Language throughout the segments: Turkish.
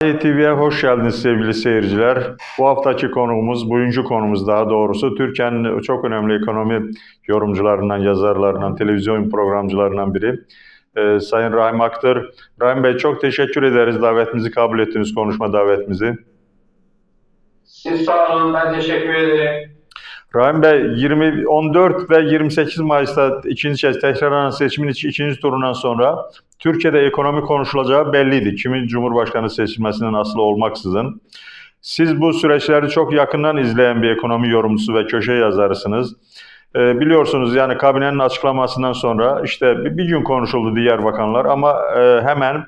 TV'ye hoş geldiniz sevgili seyirciler. Bu haftaki konuğumuz, bugünkü konumuz daha doğrusu Türkiye'nin çok önemli ekonomi yorumcularından, yazarlarından, televizyon programcılarından biri. Ee, Sayın Rahim Aktır. Rahim Bey çok teşekkür ederiz davetimizi kabul ettiniz, konuşma davetimizi. Siz sağ olun, ben teşekkür ederim. Rahim Bey 20, 14 ve 28 Mayıs'ta ikinci kez tekrarlanan seçimin ikinci turundan sonra Türkiye'de ekonomi konuşulacağı belliydi. Kimin Cumhurbaşkanı seçilmesinden aslı olmaksızın. Siz bu süreçleri çok yakından izleyen bir ekonomi yorumcusu ve köşe yazarısınız. Ee, biliyorsunuz yani kabinenin açıklamasından sonra işte bir, bir gün konuşuldu diğer bakanlar ama e, hemen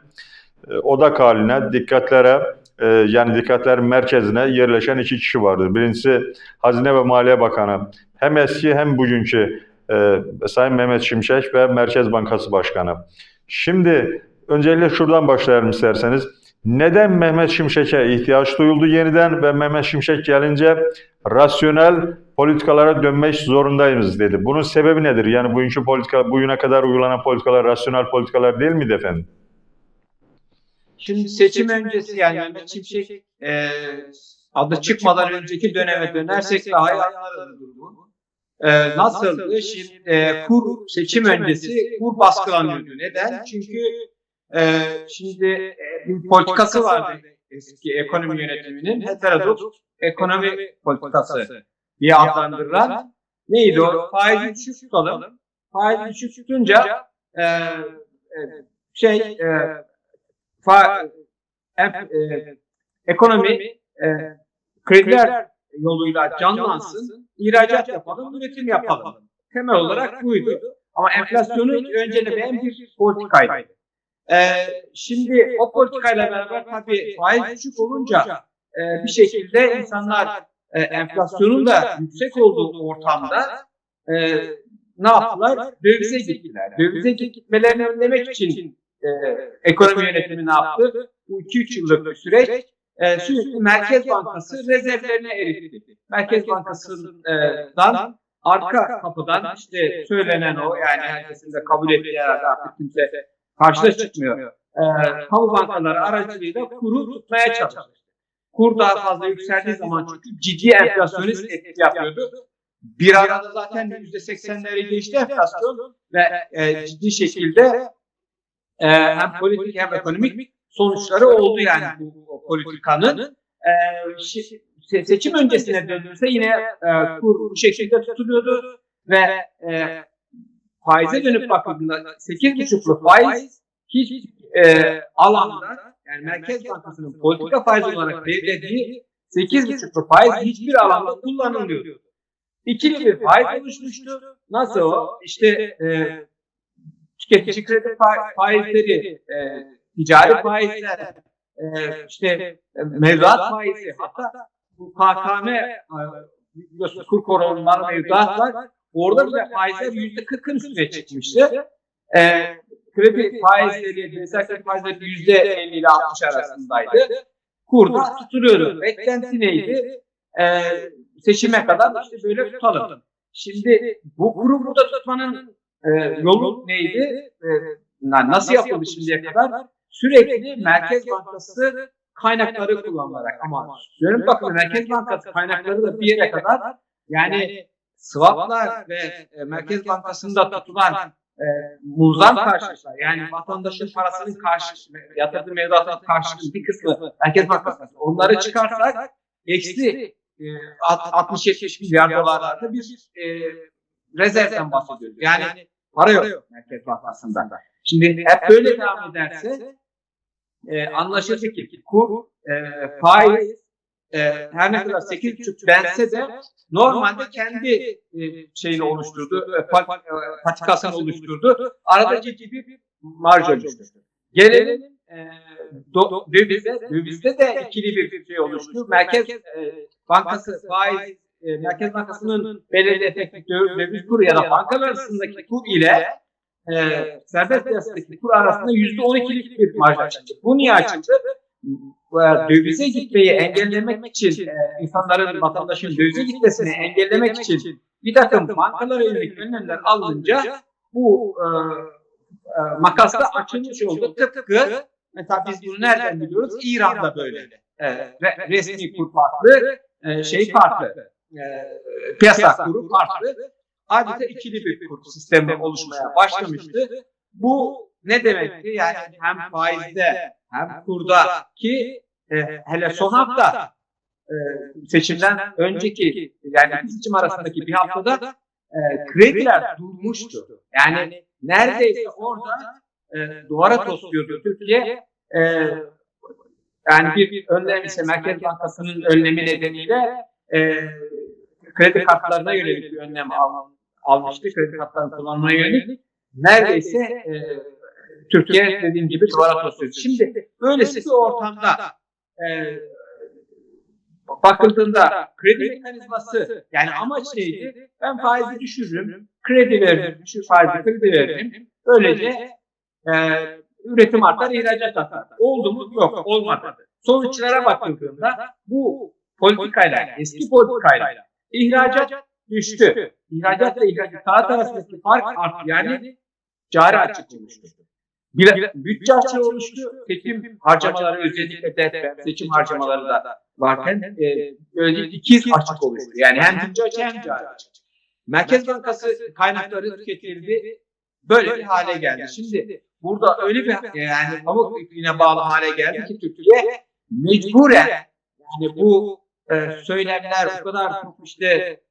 e, odak haline dikkatlere e, yani dikkatlerin merkezine yerleşen iki kişi vardı. Birincisi Hazine ve Maliye Bakanı hem eski hem bugünkü e, Sayın Mehmet Şimşek ve Merkez Bankası Başkanı. Şimdi öncelikle şuradan başlayalım isterseniz. Neden Mehmet Şimşek'e ihtiyaç duyuldu yeniden ve Mehmet Şimşek gelince rasyonel politikalara dönmek zorundayız dedi. Bunun sebebi nedir? Yani bugünkü politika, bugüne kadar uygulanan politikalar rasyonel politikalar değil miydi efendim? Şimdi seçim öncesi yani Mehmet Şimşek e, adı çıkmadan önceki döneme dönersek daha iyi anlarız durumu. E, nasıldı? Şimdi e, kur seçim öncesi kur baskılanıyordu. Neden? Çünkü e, şimdi e, bir politikası vardı eski ekonomi yönetiminin heterodoks ekonomi politikası diye adlandırılan neydi o? Faizi düşük tutalım. Faizi düşük tutunca e, e, şey e, fa, e, e, ekonomi e, krediler yoluyla canlansın, ihracat yapalım, üretim yapalım. Temel olarak buydu. Ama enflasyonu öncelemeyen bir politikaydı. E, şimdi o politikayla beraber tabii faiz düşük olunca e, bir şekilde insanlar e, enflasyonun da yüksek olduğu ortamda e, ne yaptılar? Dövize gittiler. Dövize gitmelerini önlemek için e, ekonomi yönetimi ne yaptı? Bu 2-3 yıllık bir süreç e, sürekli Merkez Bankası rezervlerini eritti. Merkez Bankası'ndan arka kapıdan işte söylenen o yani herkesin de kabul ettiği herhalde artık kimse karşıda çıkmıyor. E, kamu bankaları aracılığıyla kuru tutmaya çalıştı. Kur daha fazla yükseldiği zaman çünkü ciddi enflasyonist etki yapıyordu. Bir arada zaten %80'leri geçti enflasyon ve e, ciddi şekilde e, hem politik hem ekonomik sonuçları oldu yani bu, politikanın. E, seçim öncesine dönülse yine e, kur bu şekilde tutuluyordu ve e, faize dönüp bakıldığında 8,5'lu faiz hiç e, alanda yani Merkez Bankası'nın politika faizi olarak belirlediği 8,5'lu faiz hiçbir alanda kullanılmıyordu. İkili bir faiz oluşmuştu. Nasıl o? İşte e, tüketici kredi fa- faizleri, e, ticari faizler, e, işte e, mevduat faizi, hatta bu KKM e, biliyorsunuz kur korumalar mevduat var. Orada bile faizler yüzde kırkın üstüne çıkmıştı. E, kredi faizleri, bireysel kredi faizleri yüzde elli ile 60 arasındaydı. Kurda tutuluyordu. Beklenti neydi? E, seçime kadar işte böyle tutalım. Şimdi bu kuru burada tutmanın e, yolu neydi? E, na- nasıl yapıldı şimdiye kadar? Sürekli Merkez Bankası kaynakları kullanılarak ama diyorum bakın Merkez Bankası kaynakları da bir yere kadar. yani swaplar ve e, Merkez Bankası'nda tutulan e, muzdan karşılıklar yani vatandaşın parasının karşı yatırdığı mevduatın karşılığı bir kısmı Merkez Bankası. Onları çıkarsak eksi e, alt- 60-70 milyar dolarlarda bir e, rezervden bahsediyoruz. Yani para yok Merkez Bankası'nda. Şimdi hep böyle devam ederse e, anlaşıldı ki kur, e, faiz e, her ne kadar 8,5 dense de normalde kendi e, şeyini oluşturdu, e, pa- e, patikasını oluşturdu. Arada ciddi bir marj oluşturdu. Gelelim e, do, dövize, dövizde de ikili bir şey oluştu. Merkez e, Bankası faiz, e, Merkez Bankası'nın belirli döv- döviz kuru ya da bankalar arasındaki kur ile e, serbest piyasadaki kur arasında yüzde on ikilik bir marj açıldı. Bu niye açıldı? E, Dövize gitmeyi engellemek için, e, insanların, vatandaşın dövize gitmesini engellemek için bir takım bankalara yönelik önlemler alınca bu e, e, makasta açılmış oldu. Tıpkı Mesela biz bunu nereden biliyoruz? İran'da böyle. Re- resmi kur farklı, e, şey farklı. E, piyasa kuru farklı. Adeta ikili bir kur sistemi oluşmaya başlamıştı. Bu ne demekti? Yani hem faizde hem kurda ki e, hele son hafta e, seçimden önceki yani iki seçim arasındaki bir haftada e, krediler durmuştu. Yani neredeyse orada e, duvara tosluyordu Türkiye. E, yani bir önlem ise Merkez Bankası'nın önlemi nedeniyle e, kredi kartlarına yönelik bir önlem al, almıştı. Kredi kartlarını kullanmaya yönelik. Neredeyse e, Türkiye dediğim gibi duvara tosluyordu. Şimdi böylesi bir ortamda e, bakıldığında kredi mekanizması yani amaç neydi? Ben faizi düşürürüm, kredi veririm, düşük faizli kredi veririm. Böylece e, üretim artar, ihracat artar. Oldu mu? Yok, olmadı. Sonuçlara bakıldığında bu politikayla, eski politikayla ihracat düştü. İhracatla ihracat arasındaki fark arttı. Yani cari açık oluştu. Bir, bütçe açığı oluştu. Seçim harcamaları özellikle de seçim harcamaları da varken e, böyle ikiz açık oluştu. Yani hem bütçe açığı hem cari açık. Merkez Bankası kaynakları tüketildi. Böyle bir hale geldi. Şimdi burada öyle bir yani pamuk ipliğine bağlı hale geldi ki Türkiye mecburen yani bu e, söylemler bu kadar çok işte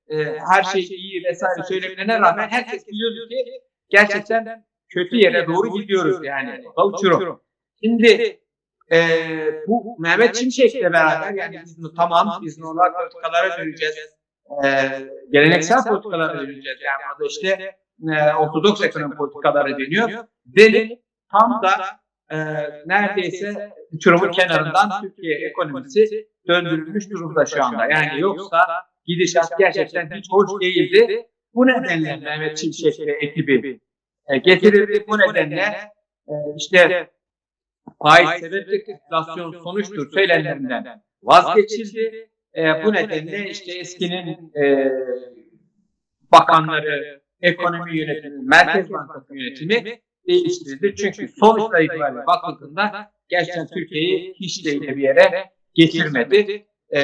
e, her şey iyi vesaire söylemlerine rağmen herkes biliyordu ki gerçekten kötü yere doğru gidiyoruz yani. O da uçurum. Şimdi e, bu Mehmet Şimşek'le beraber yani biz tamam biz normal politikalara döneceğiz. E, geleneksel politikalara döneceğiz. Yani burada işte e, ortodoks ekonomi politikaları deniyor. Denip tam da e, neredeyse uçurumun kenarından Türkiye ekonomisi döndürülmüş durumda şu anda. Yani yoksa gidişat gerçekten hiç hoş değildi. Bu nedenle Mehmet Şimşek ve ekibi e, getirildi. Bu nedenle e, işte faiz sebepli enflasyon sonuçtur söylemlerinden vazgeçildi. E, bu nedenle işte eskinin e, bakanları, ekonomi yönetimi, Merkez Bankası yönetimi değiştirildi. Çünkü sonuçta itibariyle bakıldığında gerçekten Türkiye'yi hiç de bir yere getirmedi. E,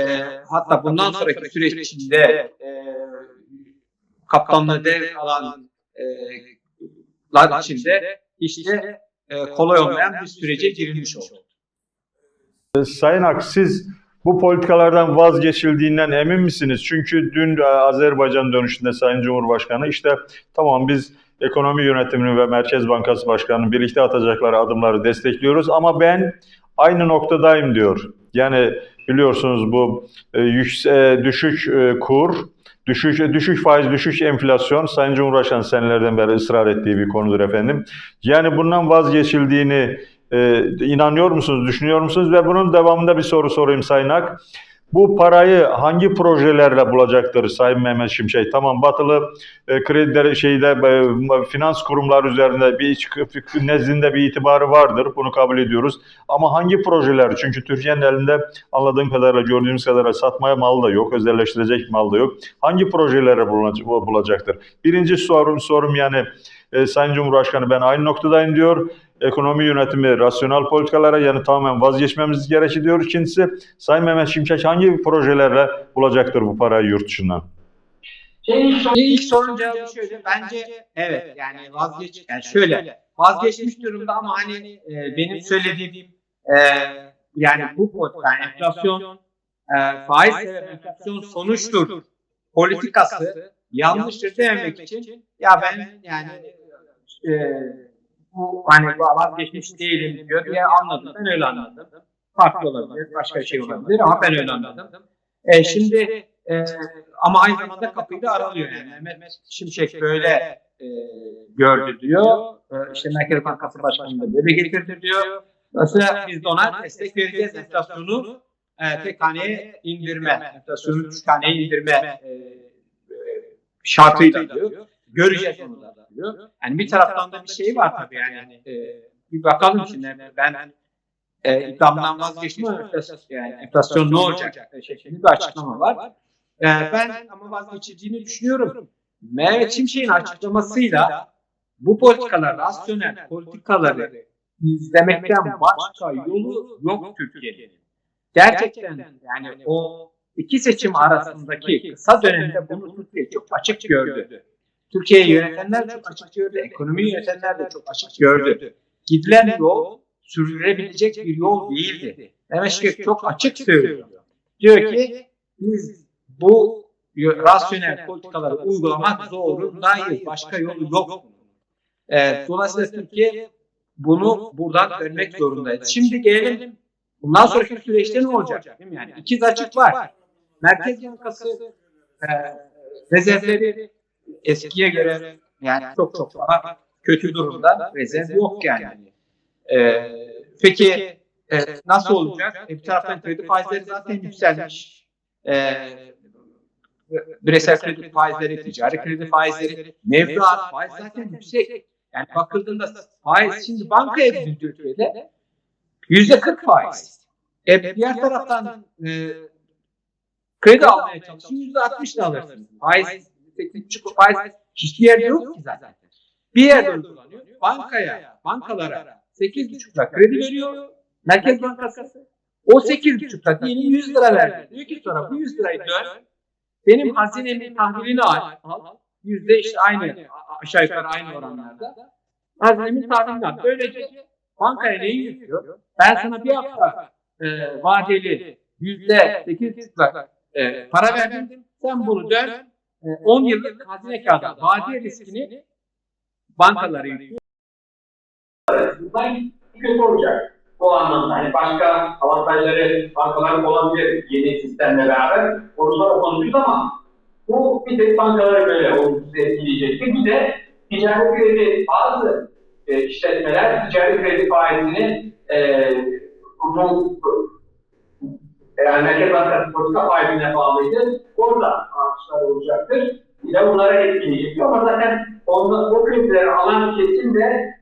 hatta bundan sonraki süreç içinde e, kaptanlığı devralan e, lar içinde işte e, kolay olmayan bir sürece girilmiş oldu. Sayın Ak siz bu politikalardan vazgeçildiğinden emin misiniz? Çünkü dün e, Azerbaycan dönüşünde Sayın Cumhurbaşkanı işte tamam biz ekonomi yönetimini ve Merkez Bankası Başkanı'nın birlikte atacakları adımları destekliyoruz ama ben aynı noktadayım diyor. Yani biliyorsunuz bu e, yükse, düşük e, kur, düşük düşük faiz, düşük enflasyon Sayın Cumhurbaşkanı senelerden beri ısrar ettiği bir konudur efendim. Yani bundan vazgeçildiğini e, inanıyor musunuz, düşünüyor musunuz? Ve bunun devamında bir soru sorayım Sayın Ak. Bu parayı hangi projelerle bulacaktır Sayın Mehmet Şimşek? Tamam batılı e, kredileri şeyde e, finans kurumları üzerinde bir iç, nezdinde bir itibarı vardır. Bunu kabul ediyoruz. Ama hangi projeler? Çünkü Türkiye'nin elinde anladığım kadarıyla gördüğümüz kadarıyla satmaya mal da yok, özelleştirecek mal da yok. Hangi projelere bulacaktır? Birinci sorum sorum yani e, Sayın Cumhurbaşkanı ben aynı noktadayım diyor ekonomi yönetimi rasyonel politikalara yani tamamen vazgeçmemiz gerekir diyor. İkincisi Sayın Mehmet Şimşek hangi projelerle bulacaktır bu parayı yurt dışından? İlk, ilk sorunun cevabı şöyle. Bence evet yani vazgeç yani şöyle vazgeçmiş durumda ama hani e, benim söylediğim e, yani bu yani enflasyon e, faiz sebep enflasyon sonuçtur politikası yanlıştır dememek için ya ben yani e, bu hani vazgeçmiş değilim diyor diye anladım. Ben öyle anladım. Farklı olabilir, başka şey olabilir ama ben öyle anladım. E, şimdi e, ama aynı zamanda kapıyı da aralıyor yani. Mehmet Şimşek böyle e, gördü diyor. E, işte Merkez Bankası Başkanı da böyle getirdi diyor. Mesela biz de ona destek vereceğiz enflasyonu e, tek haneye indirme, enflasyonu üç haneye indirme e, e, şartıyla diyor. Göreceğiz onu da diyor. Yani bir taraftan da bir şey var tabii yani. E, bir bakalım şimdi ben e, iddiamdan vazgeçtim ama yani enflasyon ne olacak şeklinde bir açıklama var. E, ben ama vazgeçildiğini düşünüyorum. Mehmet Şimşek'in açıklamasıyla bu politikalar, rasyonel politikaları izlemekten başka yolu yok Türkiye'nin. Gerçekten yani o iki seçim arasındaki kısa dönemde bunu Türkiye çok açık gördü. Türkiye'yi yönetenler çok açık gördü, ekonomiyi yönetenler de çok açık gördü. Gidilen yol sürdürülebilecek bir yol değildi. Demeşkek çok açık söylüyor. Diyor ki biz bu rasyonel politikaları uygulamak zorundayız. Başka yolu yok. Ee, dolayısıyla Türkiye bunu buradan dönmek zorundayız. Şimdi gelelim bundan sonraki süreçte ne olacak? Değil mi? Yani ikiz açık var. Merkez Bankası e, rezervleri eskiye göre yani çok çok daha kötü durumda. Rezerv yok yani. Ee, peki e, nasıl olacak? E, bir taraftan kredi faizleri zaten yükselmiş. E, bireysel kredi faizleri, ticari kredi faizleri, mevduat faiz zaten yüksek. Yani bakıldığında faiz şimdi bankaya gidin Türkiye'de yüzde 40 faiz. E, diğer taraftan e, kredi almaya çalışın yüzde 60 da alırsınız. Faiz, küçük faiz hiçbir yerde yok ki zaten. Bir yerde uygulanıyor. Bankaya, bankalara 8,5'la kredi veriyor. Merkez Bankası. O 8,5'la diyelim 100 lira verdi. Diyor ki sonra bu 100 lirayı dön. Benim hazinemin tahvilini al. al. Yüzde işte aynı aşağı yukarı aynı oranlarda. Hazinemin tahvilini al. Böylece bankaya neyi yüklüyor? Ben sana bir hafta e, vadeli yüzde sekiz e, para verdim. Sen bunu dön. E, 10 yıllık hazine kağıdı vade riskini bankalara yüklüyor. Bundan kötü olacak. Bu anlamda hani başka avantajları bankaların olabilir yeni sistemle beraber. Onu konuşuruz ama bu bir tek bankaları böyle olumsuz etkileyecektir. Bir de ticari kredi bazı e, işletmeler ticari kredi faizini e, uzun yani Merkez Bankası politika faizine bağlıydı. Orada artışlar olacaktır. De bunlara etkileyecektir. Ama zaten onda, o kredileri alan kesim de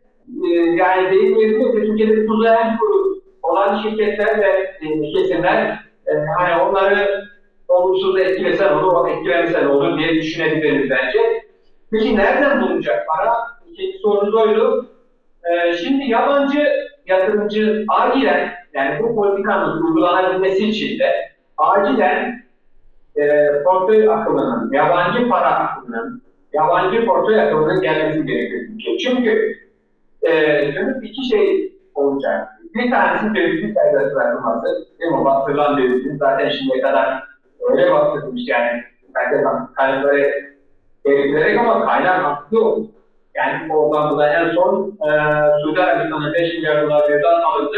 e, yani deyim yerine Türkiye'de tuzayan kuru olan şirketler ve e, kesimler e, hani onları olumsuz etkilesen olur, etkilemesen olur diye düşünebiliriz bence. Peki nereden bulunacak para? İkinci sorunuz oydu. E, şimdi yabancı yatırımcı acilen yani bu politikanın uygulanabilmesi için de acilen e, portföy akımının, yabancı para akımının, yabancı portföy akımının gelmesi gerekiyor. Çünkü e, iki şey olacak. Bir tanesi dövizin serbest bırakılması. Değil mi? Bastırılan dövizin zaten şimdiye kadar öyle bastırılmış yani. Merkez kaynakları belirtilerek ama kaynak hakkı yok. Yani oradan da en son e, Suudi Arabistan'a 5 milyar dolar mevduat alındı.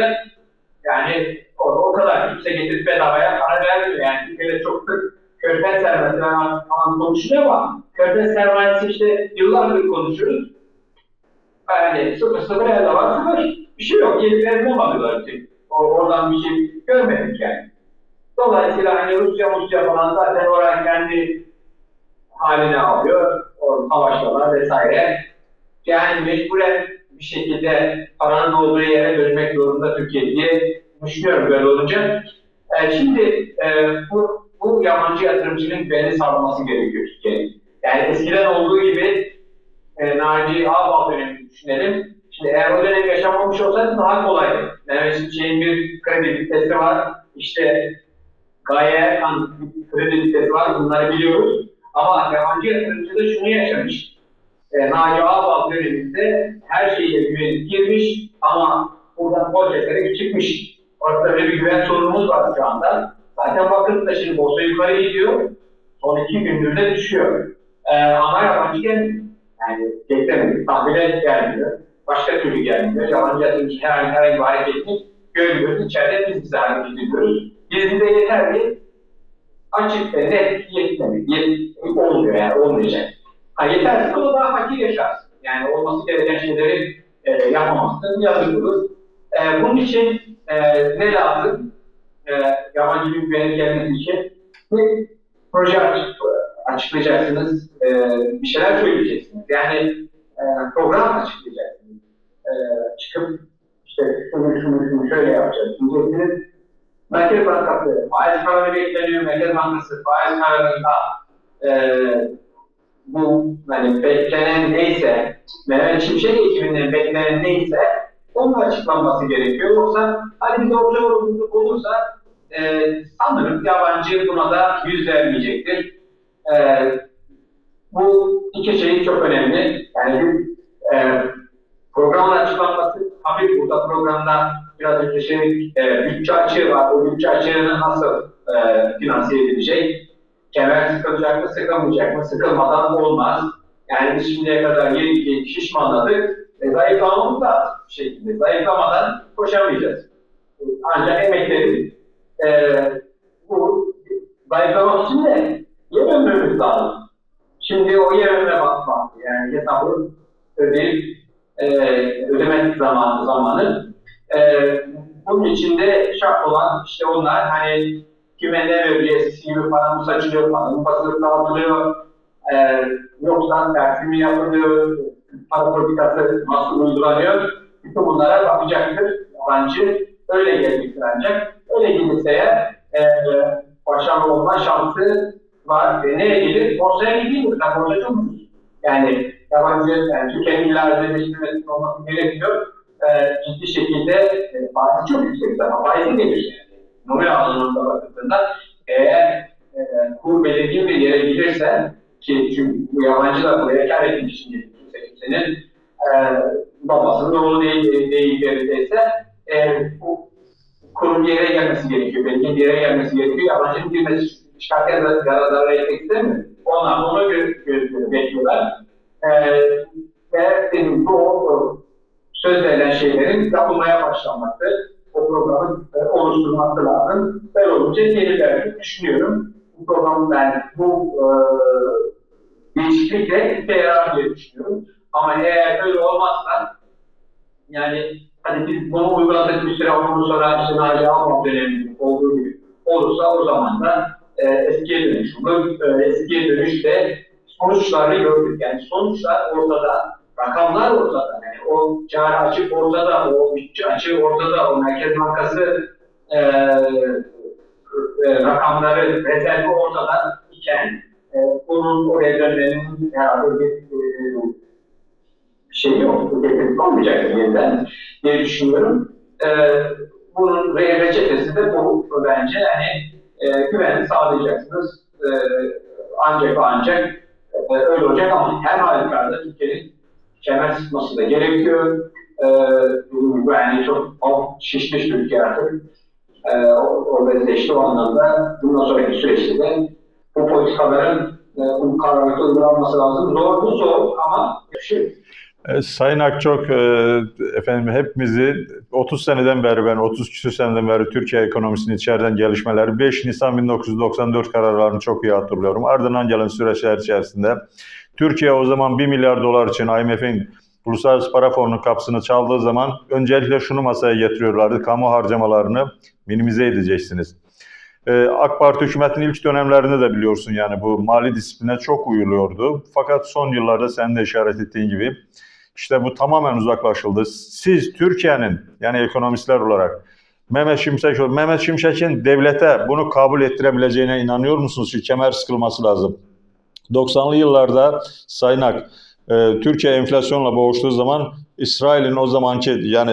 Yani o, o kadar kimse getirip bedavaya para vermiyor. Yani Türkiye'de çok sık körfez sermayesi falan konuşuluyor ama körfez sermayesi işte yıllardır konuşuyoruz. Yani sıfır sıfır elde var sıfır. Bir şey yok. Gelip eline bakıyorlar için. Oradan bir şey görmedik yani. Dolayısıyla hani Rusya, Rusya falan zaten oraya kendi haline alıyor. O savaşlar vesaire. Yani mecburen bir şekilde paranın olduğu yere dönmek zorunda Türkiye diye düşünüyorum böyle olunca. E, şimdi e, bu, bu yabancı yatırımcının güveni sağlaması gerekiyor Türkiye'nin. Yani eskiden olduğu gibi e, Naci Ağbal dönemini düşünelim. Şimdi eğer o dönem yaşamamış olsaydı daha kolaydı. Mehmet şeyin bir kredi vitesi var. İşte Gaye Erkan kredi vitesi var. Bunları biliyoruz. Ama yabancı yatırımcı da şunu yaşamış. E, Naci Ağbal döneminde her şeyle güvenip girmiş ama buradan borç ederek çıkmış. Orada bir güven sorunumuz var şu anda. Zaten bakın da şimdi borsa yukarı gidiyor. Son iki gündür de düşüyor. E, ama yabancı gelmiyor. Yani beklemedik. Tahvile gelmiyor. Başka türlü gelmiyor. Yabancı yatırımcı herhangi, herhangi bir hareketini görmüyoruz. İçeride biz bize hareket ediyoruz. Bizim de yeter ki açık ve net yetmemek. Yet, olmuyor yani olmayacak. Ha, yetersiz o daha fakir yaşarsın. Yani olması gereken şeyleri e, yapamazsın. Yazık olur. E, bunun için e, ne lazım? E, yabancı bir güvenin gelmesi için bir proje açık, açıklayacaksınız. E, bir şeyler söyleyeceksiniz. Yani e, program açıklayacaksınız. E, çıkıp işte şunu şunu şunu şöyle yapacağız diyeceksiniz. Merkez Bankası faiz kararı bekleniyor. Merkez Bankası faiz kararında e, bu hani beklenen neyse, Mehmet Şimşek ekibinden beklenen neyse Onun açıklanması gerekiyor. Yoksa hani bir orta olursa e, sanırım yabancı buna da yüz vermeyecektir. E, bu iki şey çok önemli. Yani bir e, programın açıklanması, tabii burada programda biraz önce şey, e, bütçe açığı var. O bütçe açığını nasıl e, finanse edilecek? Kemer sıkılacak mı, sıkılmayacak mı? Sıkılmadan olmaz. Yani şimdiye kadar yedi ki şişmanladık. E, zayıflamamız lazım bir şekilde. Zayıflamadan koşamayacağız. Ancak emekleri e, bu zayıflamak için de yemememiz lazım. Şimdi o yememe bakmak, yani hesabı ödeyip e, ödeme zamanı zamanı. E, bunun içinde şart olan işte onlar hani kime ne vereceğiz, gibi para mı saçılıyor, para mı basılıp dağıtılıyor, e, yoksa tersi mi yapılıyor, para politikası nasıl uygulanıyor, bütün bunlara bakacaktır yabancı. Öyle gelecektir ancak. Gelirse eğer e, başarılı olma şansı var. Ve nereye gelir? Borsaya gidiyor. Zaten borsa çok ucuz. Yani yabancı, yani Türkiye'nin illa özelleştirmesinin olması gerekiyor. E, ciddi şekilde e, faizi çok yüksek ama faizi gelir yani. Nominal anlamında bakıldığında eğer e, kur belirgin bir yere gelirse ki çünkü bu yabancı da buraya kar etmiş şimdi kimse kimsenin e, babasının oğlu değil, değil neredeyse e, bu kurun bir yere gelmesi gerekiyor. Belirgin bir yere gelmesi gerekiyor. Yabancının girmesi çıkarken de zararlara etmek istemiyor. Onlar onu bekliyorlar. E, ve gibi o, o söz verilen şeylerin yapılmaya başlanması, o programı e, oluşturması lazım. Böyle olunca gelirler düşünüyorum. Bu program ben bu e, değişiklikle işe yarar diye düşünüyorum. Ama eğer öyle olmazsa yani hani biz bunu uyguladık bir süre ondan sonra işte Naci Alman dönemi olduğu gibi olursa o zaman da e, eskiye dönüş olur. E, eskiye dönüşte sonuçları gördük. Yani sonuçlar ortada, rakamlar ortada. Yani o cari açık ortada, o bütçe açığı ortada, o Merkez Bankası e, e, rakamları, rezervi ortada iken e, bunun oraya dönmenin herhalde bir şey yok, getirisi olmayacak yeniden diye düşünüyorum. E, bunun re reçetesi de bu bence. Yani e, güvenli sağlayacaksınız. E, ancak ancak e, öyle olacak ama her halükarda Türkiye'nin kemer sıkması da gerekiyor. E, yani çok o, şişmiş bir ülke artık. E, o, o benzeşti o anlamda. Bundan sonraki süreçte de bu politikaların e, bu kararlılıkla uygulanması lazım. Zor bu zor ama şey, E, Sayın Akçok, e, efendim hepimizi 30 seneden beri ben 30 küsur seneden beri Türkiye ekonomisinin içeriden gelişmeleri 5 Nisan 1994 kararlarını çok iyi hatırlıyorum. Ardından gelen süreçler içerisinde Türkiye o zaman 1 milyar dolar için IMF'in Uluslararası Para Fonu'nun kapısını çaldığı zaman öncelikle şunu masaya getiriyorlardı. Kamu harcamalarını minimize edeceksiniz. Ee, AK Parti hükümetinin ilk dönemlerinde de biliyorsun yani bu mali disipline çok uyuluyordu. Fakat son yıllarda sen de işaret ettiğin gibi işte bu tamamen uzaklaşıldı. Siz Türkiye'nin yani ekonomistler olarak Mehmet Şimşek, Mehmet Şimşek'in devlete bunu kabul ettirebileceğine inanıyor musunuz? Çünkü kemer sıkılması lazım. 90'lı yıllarda Sayın Ak, e, Türkiye enflasyonla boğuştuğu zaman İsrail'in o zamanki yani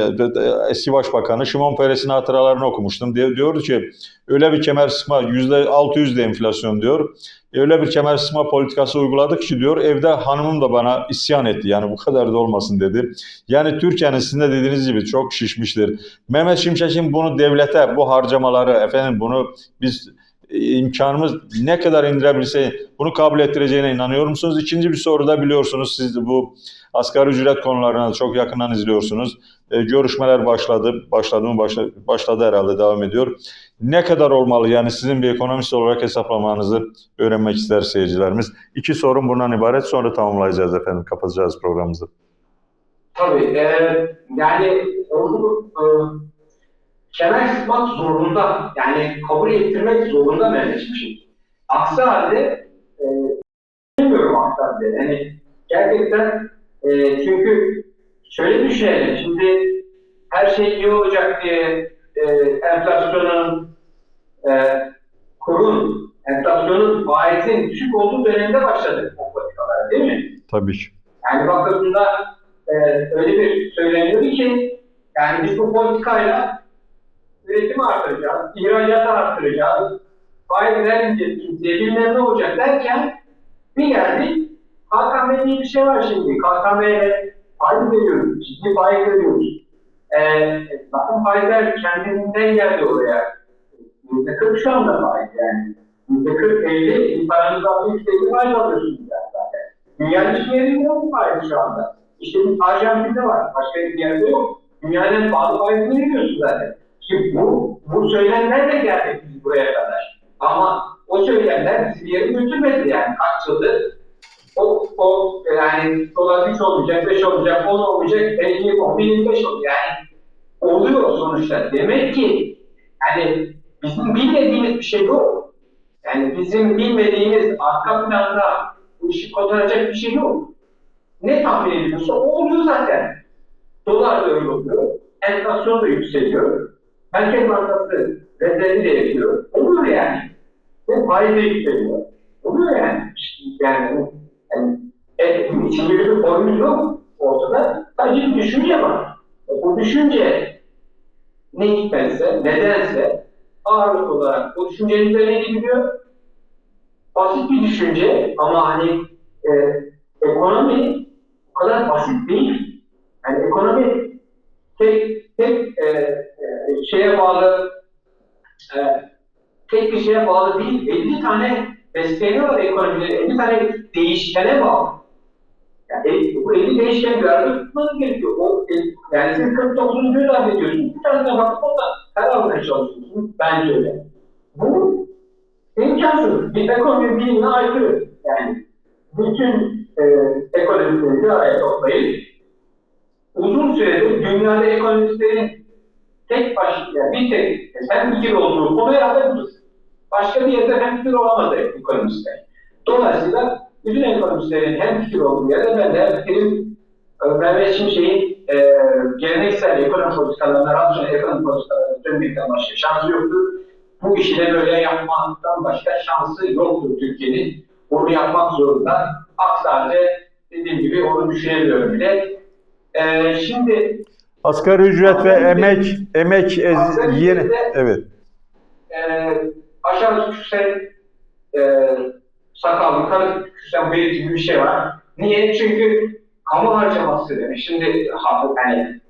eski başbakanı Şimon Peres'in hatıralarını okumuştum. Diyor, diyordu ki öyle bir kemer sıkma %600 de enflasyon diyor. Öyle bir kemer sıkma politikası uyguladık ki diyor evde hanımım da bana isyan etti. Yani bu kadar da olmasın dedi. Yani Türkiye'nin sizin de dediğiniz gibi çok şişmiştir. Mehmet Şimşek'in bunu devlete bu harcamaları efendim bunu biz imkanımız ne kadar indirebilse bunu kabul ettireceğine inanıyor musunuz? İkinci bir soruda biliyorsunuz siz de bu asgari ücret konularına çok yakından izliyorsunuz. E, görüşmeler başladı. Başladı mı? Başladı, başladı herhalde devam ediyor. Ne kadar olmalı? Yani sizin bir ekonomist olarak hesaplamanızı öğrenmek ister seyircilerimiz. İki sorun bundan ibaret. Sonra tamamlayacağız efendim. Kapatacağız programımızı. Tabii. E, yani onu e, kemer sıkmak zorunda. Yani kabul ettirmek zorunda Şimşek. Aksi halde e, bilmiyorum aksi halde. Yani gerçekten e, çünkü şöyle düşünelim. Şimdi her şey iyi olacak diye e, enflasyonun e, kurun, enflasyonun faizin düşük olduğu dönemde başladı bu politikalar değil mi? Tabii ki. Yani bakıldığında e, öyle bir söyleniyor ki Yani biz bu politikayla üretimi artıracağız, ihracatı artıracağız, faiz vermeyeceğiz kimseye, bilmem ne olacak derken bir geldik, KKM diye bir şey var şimdi. KKM'ye faiz veriyoruz, ciddi faiz veriyoruz. Ee, zaten faizler kendinden geldi oraya. Yüzde kırk şu anda faiz yani. Yüzde kırk elli, paranızdan yüzde elli faiz alıyorsunuz zaten. Dünyanın hiçbir yerinde yok faiz şu anda. İşte bir Arjantin'de var, başka bir yerde yok. Dünyanın en pahalı faizini veriyorsun zaten. Şimdi bu, bu söylemler de geldi biz buraya kadar. Ama o söylemler bizi bir yere götürmedi yani kaç. O, o yani dolar 3 olmayacak, 5 olacak, 10 olmayacak, 50, 10, 25 olacak. Yani oluyor sonuçta. Demek ki yani bizim bilmediğimiz bir şey yok. Yani bizim bilmediğimiz arka planda bu işi kotaracak bir şey yok. Ne tahmin ediyorsa o oluyor zaten. Dolar da öyle oluyor. Enflasyon da yükseliyor. Merkez Bankası rezervi de yapıyor. Oluyor yani. Ve faiz de yükseliyor. Oluyor yani. Yani, yani e, içinde bir formül yok ortada. Sadece bir düşünce var. E, bu düşünce ne hikmetse, nedense ağırlık olarak o düşüncenin üzerine gidiyor. Basit bir düşünce ama hani e, ekonomi o kadar basit değil. Yani ekonomi tek tek e, e, şeye bağlı e, tek bir şeye bağlı değil. 50 tane desteği var ekonomide. 50 tane değişkene bağlı. Yani e, bu 50 değişkeni bir arada tutmanız gerekiyor. O, e, yani siz 49. zannediyorsunuz. Bir tanesine bakıp onda her almaya çalışıyorsunuz. Bence öyle. Bu imkansız. Bir ekonomi bilimine aykırı. Yani bütün e, ekonomistleri bir araya toplayıp uzun süredir dünyada ekonomistlerin tek başına bir tek hem fikir olduğu konuya budur. Başka bir yerde hem fikir olamaz ekonomistler. Dolayısıyla bütün ekonomistlerin hem fikir olduğu yerde ben de hem fikirim e, Mehmet Şimşek'in e, geleneksel ekonomi politikalarına, rasyonel ekonomi politikalarına dönmekten başka şansı yoktur. Bu işi de böyle yapmaktan başka şansı yoktur Türkiye'nin. Bunu yapmak zorunda. Aksi halde dediğim gibi onu düşünemiyorum bile. Ee, şimdi Asgari ücret ve emek emek ez, yeni evet. e, aşağı düşsen e, sakal, yukarı düşsen bıyık gibi bir şey var. Niye? Çünkü kamu harcaması demek. Şimdi yani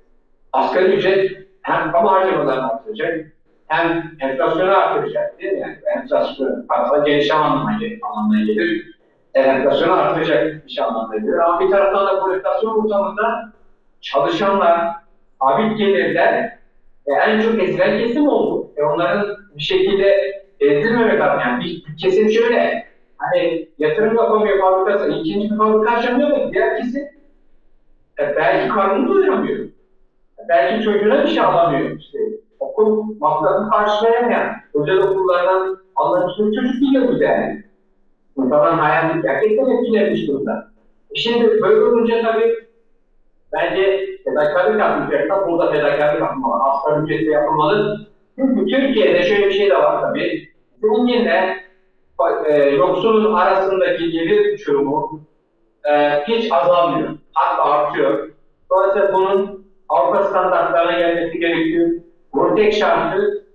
asgari ücret hem kamu harcamalarını artıracak hem enflasyonu artıracak değil mi? Yani enflasyon fazla gelişim anlamına gelir. Anlamına gelir. E, enflasyonu artıracak bir şey anlamına gelir. Ama bir taraftan da bu enflasyon ortamında çalışanlar, sabit gelirler e, en çok ezilen kesim oldu. E, onların bir şekilde ezdirmemek lazım. Yani bir, bir kesim şöyle, hani yatırım yapamıyor fabrikası, ikinci bir fabrika açamıyor da diğer kesim e, belki karnını doyuramıyor. E, belki çocuğuna bir şey alamıyor. İşte, okul masrafını karşılayamayan, özel okullardan alınan bir çocuk geliyor bu yani. İnsanların hayatını gerçekten etkilemiş durumda. E şimdi böyle olunca tabii bence fedakarlık yapmayacaksa burada fedakarlık yapmalı. Asgari ücretle yapılmalı. Çünkü Türkiye'de şöyle bir şey de var tabii. Zenginle e, yoksulun arasındaki gelir uçurumu e, hiç azalmıyor. Hatta artıyor. Dolayısıyla bunun Avrupa standartlarına gelmesi gerekiyor. Bunun tek şartı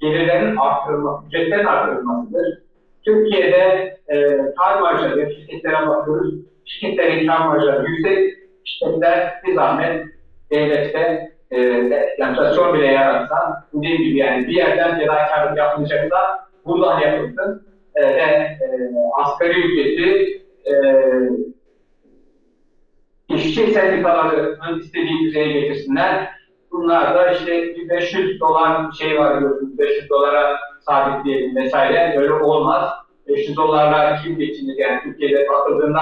gelirlerin arttırılması, ücretlerin arttırılmasıdır. Türkiye'de e, kar marjları, şirketlere bakıyoruz. Şirketlerin kar marjları yüksek, şirketler bir zahmet devlette e, enflasyon bile yaratsa, dediğim gibi yani bir yerden fedakarlık yapılacaksa buradan yapılsın e, ve e, asgari ücreti e, işçi sendikalarının istediği düzeye getirsinler. Bunlar da işte bir 500 dolar şey var diyorsunuz, 500 dolara sabitleyelim vesaire. Böyle olmaz. 500 dolarla kim geçinir? Yani Türkiye'de bakıldığında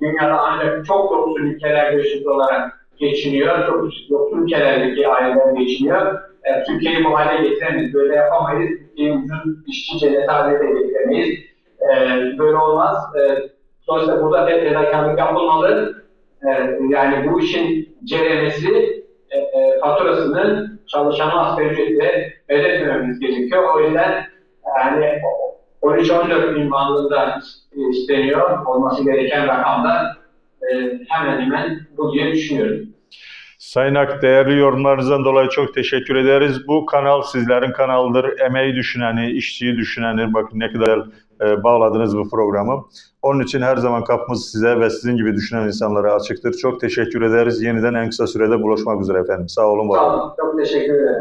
dünyada ancak çok yoksul ülkeler 500 dolara geçiniyor. Çok yoksul ülkelerdeki aileler geçiniyor. E, Türkiye'yi bu hale getiremeyiz. Böyle yapamayız. Türkiye'yi ucuz işçi cennethanede getiremeyiz. E, böyle olmaz. E, dolayısıyla burada fedakarlık yapılmalı. E, yani bu işin ceremesi e, e, faturasını çalışana asgari ücretle ödetmememiz gerekiyor. O yüzden yani 13-14 bin bandında isteniyor olması gereken rakamda e, hemen hemen bu diye düşünüyorum. Sayın Ak, değerli yorumlarınızdan dolayı çok teşekkür ederiz. Bu kanal sizlerin kanalıdır. Emeği düşüneni, işçiyi düşüneni, bakın ne kadar e, bağladınız bu programı. Onun için her zaman kapımız size ve sizin gibi düşünen insanlara açıktır. Çok teşekkür ederiz. Yeniden en kısa sürede buluşmak üzere efendim. Sağ olun. Sağ olun. Çok teşekkür ederim.